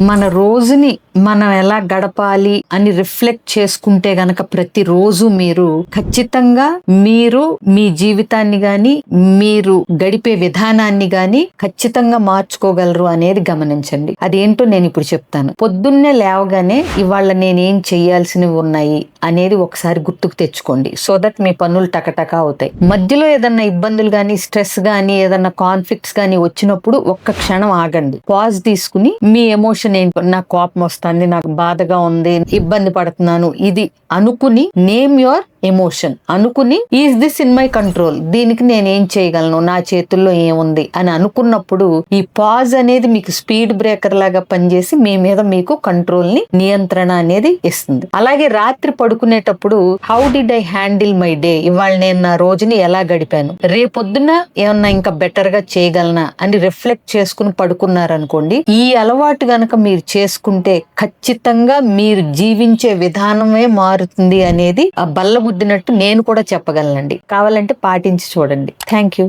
మన రోజుని మనం ఎలా గడపాలి అని రిఫ్లెక్ట్ చేసుకుంటే గనక ప్రతిరోజు మీరు ఖచ్చితంగా మీరు మీ జీవితాన్ని గాని మీరు గడిపే విధానాన్ని గాని ఖచ్చితంగా మార్చుకోగలరు అనేది గమనించండి. అదేంటో నేను ఇప్పుడు చెప్తాను. పొద్దున్నే లేవగానే ఇవాళ నేనేం చేయాల్సినవి ఉన్నాయి? అనేది ఒకసారి గుర్తుకు తెచ్చుకోండి. సో దట్ మీ పనులు టకటకా అవుతాయి. మధ్యలో ఏదన్నా ఇబ్బందులు కానీ స్ట్రెస్ కానీ ఏదన్నా కాన్ఫ్లిక్ట్స్ కానీ వచ్చినప్పుడు ఒక్క క్షణం ఆగండి. పాజ్ తీసుకుని మీ ఎమోషన్ ఏంటి నాకు కోపం వస్తుంది నాకు బాధగా ఉంది ఇబ్బంది పడుతున్నాను ఇది అనుకుని నేమ్ యువర్ ఎమోషన్. అనుకుని is this in my control? దీనికి నేను ఏం చేయగలను? నా చేతుల్లో ఏముంది? అని అనుకున్నప్పుడు ఈ పాజ్ అనేది మీకు స్పీడ్ బ్రేకర్ లాగా పనిచేసి మీ మీద మీకు కంట్రోల్ని నియంత్రణ అనేది ఇస్తుంది. అలాగే రాత్రి పడుకునేటప్పుడు how did I handle my day? ఇవాళ నేను నా రోజుని ఎలా గడిపాను? రేపొద్దున ఏమన్నా ఇంకా బెటర్గా చేయగలనా? అని రిఫ్లెక్ట్ చేసుకుని పడుకున్నారనుకోండి ఈ అలవాటు గనక మీరు చేసుకుంటే ఖచ్చితంగా మీరు జీవించే విధానమే మారుతుంది అనేది ఆ బల్ల గుద్దినట్టు నేను కూడా చెప్పగలనండి. కావాలంటే పాటించి చూడండి. Thank you